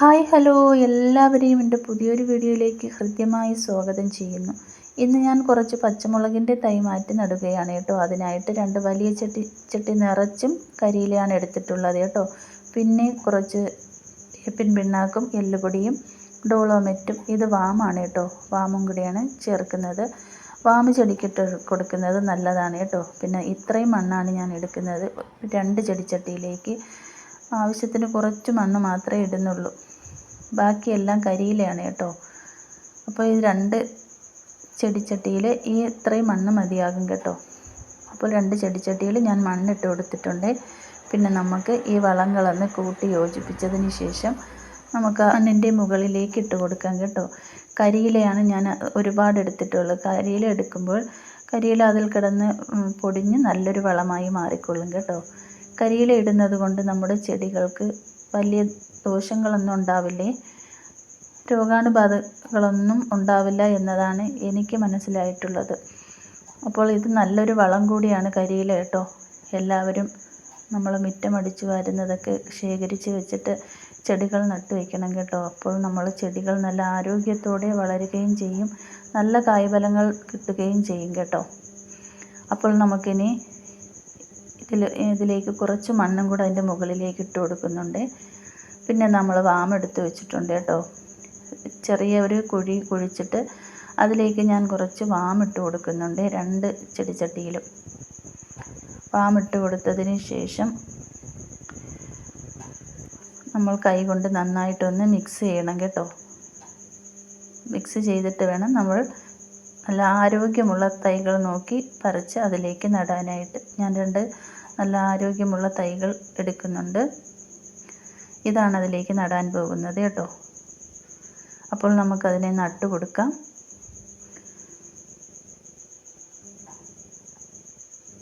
Hi hello. എല്ലാവരെയും എന്റെ പുതിയൊരു വീഡിയോയിലേക്ക് ഹൃദ്യമായി സ്വാഗതം ചെയ്യുന്നു. ഇന്ന് ഞാൻ കുറച്ച് പച്ചമുളകിന്റെ തൈ മാറ്റി നടുകയാണ് കേട്ടോ. അതിനായിട്ട് രണ്ട് വലിയ ചട്ടി ചട്ടി നിറച്ചും കരിയിലാണ് എടുത്തിട്ടുള്ളത് കേട്ടോ. പിന്നെ കുറച്ച് വേപ്പിൻ പിണ്ണാക്കും എല്ലുപൊടിയും ഡോളോമെറ്റും. ഇത് വാമാണ് കേട്ടോ. വാമും കൂടിയാണ് ചേർക്കുന്നത്. വാമ് ചെടിക്കിട്ട് കൊടുക്കുന്നത് നല്ലതാണ് കേട്ടോ. പിന്നെ ഇത്രയും മണ്ണാണ് ഞാൻ എടുക്കുന്നത്. രണ്ട് ചെടിച്ചട്ടിയിലേക്ക് ആവശ്യത്തിന് കുറച്ച് മണ്ണ് മാത്രമേ ഇടുന്നുള്ളൂ. ബാക്കിയെല്ലാം കരിയിലയാണ് കേട്ടോ. അപ്പോൾ ഈ രണ്ട് ചെടിച്ചട്ടിയിൽ ഈ ഇത്രയും മണ്ണ് മതിയാകും കേട്ടോ. അപ്പോൾ രണ്ട് ചെടിച്ചട്ടിയിൽ ഞാൻ മണ്ണിട്ട് കൊടുത്തിട്ടുണ്ട്. പിന്നെ നമുക്ക് ഈ വളങ്ങളൊന്ന് കൂട്ടി യോജിപ്പിച്ചതിന് ശേഷം നമുക്ക് മണ്ണിന്റെ മുകളിലേക്ക് ഇട്ട് കൊടുക്കാം കേട്ടോ. കരിയിലയാണ് ഞാൻ ഒരുപാട് എടുത്തിട്ടുള്ളത്. കരിയില എടുക്കുമ്പോൾ കരിയില അതിൽ കിടന്ന് പൊടിഞ്ഞ് നല്ലൊരു വളമായി മാറിക്കൊള്ളും കേട്ടോ. കരിയില ഇടുന്നത് കൊണ്ട് നമ്മുടെ ചെടികൾക്ക് വലിയ ദോഷങ്ങളൊന്നും ഉണ്ടാവില്ലേ? രോഗാണുബാധകളൊന്നും ഉണ്ടാവില്ല എന്നതാണ് എനിക്ക് മനസ്സിലായിട്ടുള്ളത്. അപ്പോൾ ഇത് നല്ലൊരു വളം കൂടിയാണ് കരിയില കേട്ടോ. എല്ലാവരും നമ്മൾ മുറ്റമടിച്ച് വരുന്നതൊക്കെ ശേഖരിച്ച് വെച്ചിട്ട് ചെടികൾ നട്ടു വയ്ക്കണം കേട്ടോ. അപ്പോൾ നമ്മൾ ചെടികൾ നല്ല ആരോഗ്യത്തോടെ വളരുകയും ചെയ്യും. നല്ല കായ്ഫലങ്ങൾ കിട്ടുകയും ചെയ്യും കേട്ടോ. അപ്പോൾ നമുക്കിനി ഇതിൽ ഇതിലേക്ക് കുറച്ച് മണ്ണും കൂടെ അതിന്റെ മുകളിലേക്ക് ഇട്ട് കൊടുക്കുന്നുണ്ട്. പിന്നെ നമ്മൾ വാമെടുത്ത് വെച്ചിട്ടുണ്ട് കേട്ടോ. ചെറിയ ഒരു കുഴി കുഴിച്ചിട്ട് അതിലേക്ക് ഞാൻ കുറച്ച് വാമിട്ട് കൊടുക്കുന്നുണ്ട് രണ്ട് ചെടിച്ചട്ടിയിലും വാമിട്ട് കൊടുത്തതിന് ശേഷം നമ്മൾ കൈ കൊണ്ട് നന്നായിട്ടൊന്ന് മിക്സ് ചെയ്യണം കേട്ടോ. മിക്സ് ചെയ്തിട്ട് വേണം നമ്മൾ നല്ല ആരോഗ്യമുള്ള തൈകൾ നോക്കി പറിച്ച് അതിലേക്ക് നടാനായിട്ട്. ഞാൻ രണ്ട് നല്ല ആരോഗ്യമുള്ള തൈകൾ എടുക്കുന്നുണ്ട്. ഇതാണ് അതിലേക്ക് നടാൻ പോകുന്നത് കേട്ടോ. അപ്പോൾ നമുക്കതിനെ നട്ടു കൊടുക്കാം.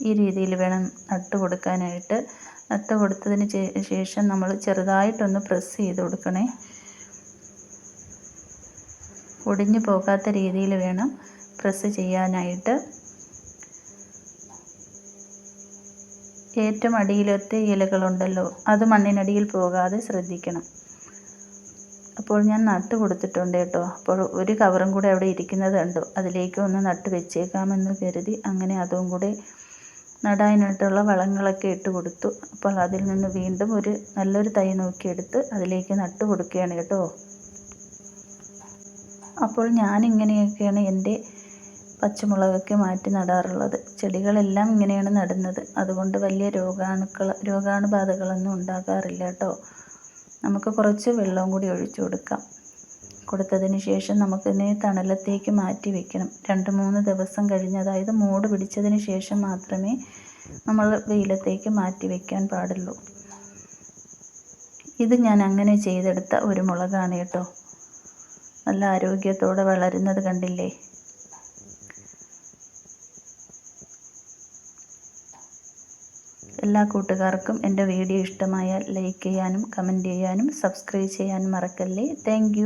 ഈ രീതിയിൽ വേണം നട്ടു കൊടുക്കാനായിട്ട്. നട്ട് കൊടുത്തതിന് ശേഷം നമ്മൾ ചെറുതായിട്ടൊന്ന് പ്രസ് ചെയ്ത് കൊടുക്കണേ. ഒടിഞ്ഞു പോകാത്ത രീതിയിൽ വേണം പ്രസ് ചെയ്യാനായിട്ട്. ഏറ്റവും അടിയിലത്തെ ഇലകളുണ്ടല്ലോ അത് മണ്ണിനടിയിൽ പോകാതെ ശ്രദ്ധിക്കണം. അപ്പോൾ ഞാൻ നട്ട് കൊടുത്തിട്ടുണ്ട് കേട്ടോ. അപ്പോൾ ഒരു കവറും കൂടെ അവിടെ ഇരിക്കുന്നത് കണ്ടു. അതിലേക്ക് ഒന്ന് നട്ട് വെച്ചേക്കാമെന്ന് കരുതി അങ്ങനെ അതും കൂടെ നടാനായിട്ടുള്ള വളങ്ങളൊക്കെ ഇട്ട് കൊടുത്തു. അപ്പോൾ അതിൽ നിന്ന് വീണ്ടും ഒരു നല്ലൊരു തൈ നോക്കിയെടുത്ത് അതിലേക്ക് നട്ട് കൊടുക്കുകയാണ് കേട്ടോ. അപ്പോൾ ഞാനിങ്ങനെയൊക്കെയാണ് എന്റെ പച്ചമുളകൊക്കെ മാറ്റി നടാറുള്ളത്. ചെടികളെല്ലാം ഇങ്ങനെയാണ് നടുന്നത്. അതുകൊണ്ട് വലിയ രോഗാണുക്കൾ രോഗാണുബാധകളൊന്നും ഉണ്ടാകാറില്ല കേട്ടോ. നമുക്ക് കുറച്ച് വെള്ളവും കൂടി ഒഴിച്ചു കൊടുക്കാം. കൊടുത്തതിന് ശേഷം നമുക്കിതിനെ തണലത്തേക്ക് മാറ്റി വെക്കണം. രണ്ട് മൂന്ന് ദിവസം കഴിഞ്ഞ് അതായത് മൂട് പിടിച്ചതിന് ശേഷം മാത്രമേ നമ്മൾ വെയിലത്തേക്ക് മാറ്റി വെക്കാൻ പാടുള്ളൂ. ഇത് ഞാൻ അങ്ങനെ ചെയ്തെടുത്ത ഒരു മുളകാണ് കേട്ടോ. നല്ല ആരോഗ്യത്തോടെ വളരുന്നത് കണ്ടില്ലേ? എല്ലാ കൂട്ടുകാർക്കും എന്റെ വീഡിയോ ഇഷ്ടമായാൽ ലൈക്ക് ചെയ്യാനും കമന്റ് ചെയ്യാനും സബ്സ്ക്രൈബ് ചെയ്യാനും മറക്കല്ലേ. താങ്ക്